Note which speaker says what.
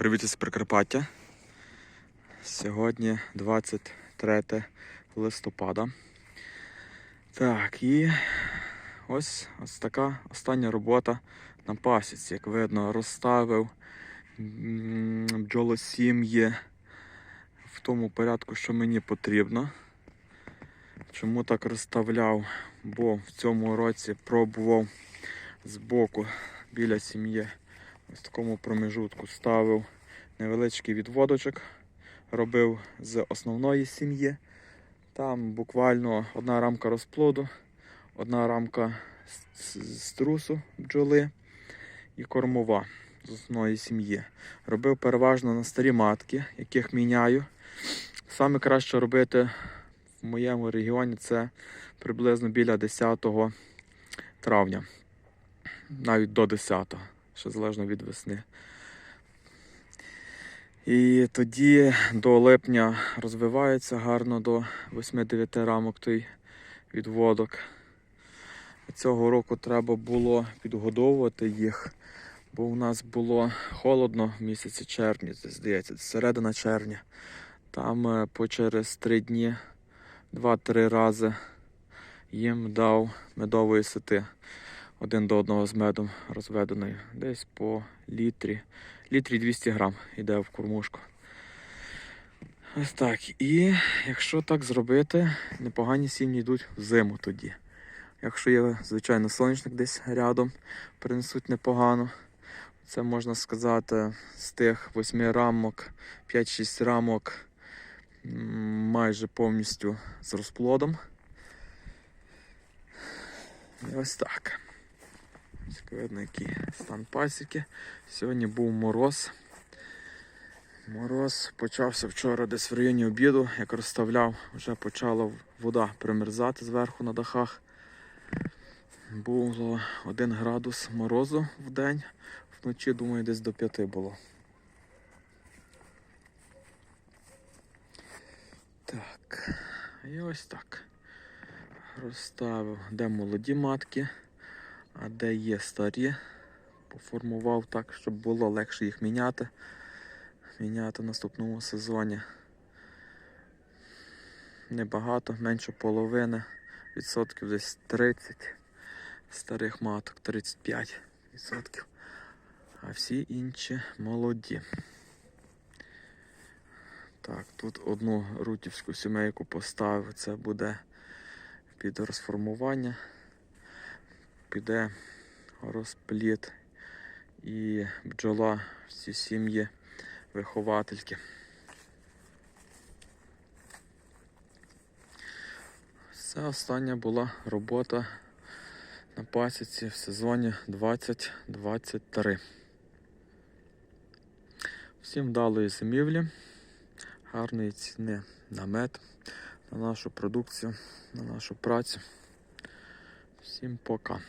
Speaker 1: Привіт із Прикарпаття. Сьогодні 23 листопада. Так, і ось, ось така остання робота на пасіці. Як видно, розставив бджолосім'ї в тому порядку, що мені потрібно. Чому так розставляв? Бо в цьому році пробував збоку біля сім'ї в такому промежутку ставив невеличкий відводочок, робив з основної сім'ї. Там буквально одна рамка розплоду, одна рамка з бджоли і кормова з основної сім'ї. Робив переважно на старі матки, яких міняю. Саме краще робити в моєму регіоні це приблизно біля 10 травня, навіть до 10 ще залежно від весни. І тоді до липня розвивається гарно до 8-9 рамок той відводок. Цього року треба було підгодовувати їх, бо у нас було холодно в місяці червні, здається, середина червня. Там е, по через 3 дні 2-3 рази їм дав медової сити один до одного з медом розведений. Десь по літрі. Літрі 200 грам йде в кормушку. Ось так. І якщо так зробити, непогані сім'ї йдуть в зиму тоді. Якщо є, звичайно, сонячник десь рядом, принесуть непогано. Це можна сказати з тих 8 рамок, 5-6 рамок майже повністю з розплодом. І ось так. Ось Видно, який стан пасіки. Сьогодні був мороз. Мороз почався вчора десь в районі обіду, як розставляв, вже почала вода примерзати зверху на дахах. Було 1 градус морозу в день, вночі, думаю, десь до 5 було. Так, і ось так. Розставив, де молоді матки, а де є старі. Поформував так, щоб було легше їх міняти. Міняти в наступному сезоні. Небагато, менше половини, відсотків десь 30 старих маток, 35 відсотків. А всі інші молоді. Так, тут одну рутівську сімейку поставив, це буде під розформування, піде розпліт і бджола всі сім'ї виховательки. Це остання була робота на пасіці в сезоні 2023. Всім вдалої зимівлі, гарної ціни на мед, на нашу продукцію, на нашу працю. Всім пока.